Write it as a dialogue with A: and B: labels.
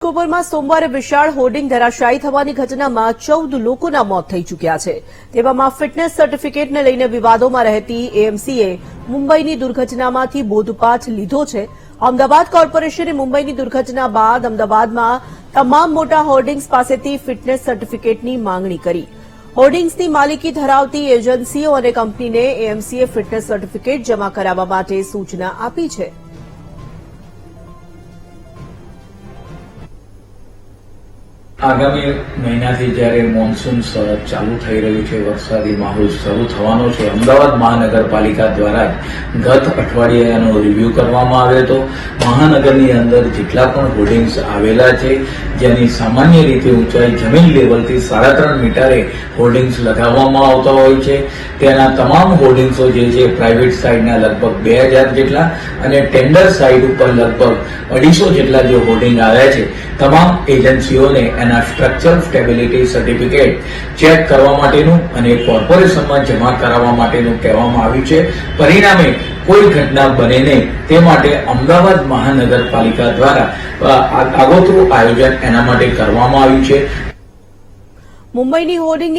A: ઓક્ટોબરમાં સોમવારે વિશાળ હોર્ડિંગ ધરાશાયી થવાની ઘટનામાં ચૌદ લોકોના મોત થઈ ચૂક્યા છે. તેવામાં ફિટનેસ સર્ટિફિકેટને લઈને વિવાદોમાં રહેતી એએમસીએ મુંબઈની દુર્ઘટનામાંથી બોધપાઠ લીધો છે. અમદાવાદ કોર્પોરેશને મુંબઈની દુર્ઘટના બાદ અમદાવાદમાં તમામ મોટા હોર્ડિંગ્સ પાસેથી ફિટનેસ સર્ટિફિકેટની માંગણી કરી. હોર્ડિંગ્સની માલિકી ધરાવતી એજન્સીઓ અને કંપનીને એએમસીએ ફિટનેસ સર્ટિફિકેટ જમા કરાવવા માટે સૂચના આપી છે.
B: આગામી મહિનાથી જ્યારે મોન્સૂન ચાલુ થઈ રહ્યું છે, વરસાદી માહોલ શરૂ થવાનો છે, અમદાવાદ મહાનગરપાલિકા દ્વારા ગત અઠવાડિયે એનો રિવ્યુ કરવામાં આવ્યો હતો. મહાનગરની અંદર જેટલા પણ હોર્ડિંગ્સ આવેલા છે, જેની સામાન્ય રીતે ઊંચાઈ જમીન લેવલથી સાડા ત્રણ મીટરે હોર્ડિંગ્સ લગાવવામાં આવતા હોય છે. તેના તમામ હોર્ડિંગ્સો જે છે પ્રાઇવેટ સાઇડના લગભગ બે હજાર જેટલા અને ટેન્ડર સાઇડ ઉપર લગભગ અઢીસો જેટલા જે હોર્ડિંગ આવ્યા છે. તમામ એજન્સીઓને એના સ્ટ્રક્ચર સ્ટેબિલિટી સર્ટિફિકેટ ચેક કરવા માટેનું અને કોર્પોરેશનમાં જમા કરાવવા માટેનું કહેવામાં આવ્યું છે. પરિણામે કોઈ ઘટના બને નહીં. તે માટે અમદાવાદ મહાનગરપાલિકા દ્વારા આગોતરું આયોજન એના માટે કરવામાં આવ્યું છે.
A: મુંબઈની હોર્ડિંગની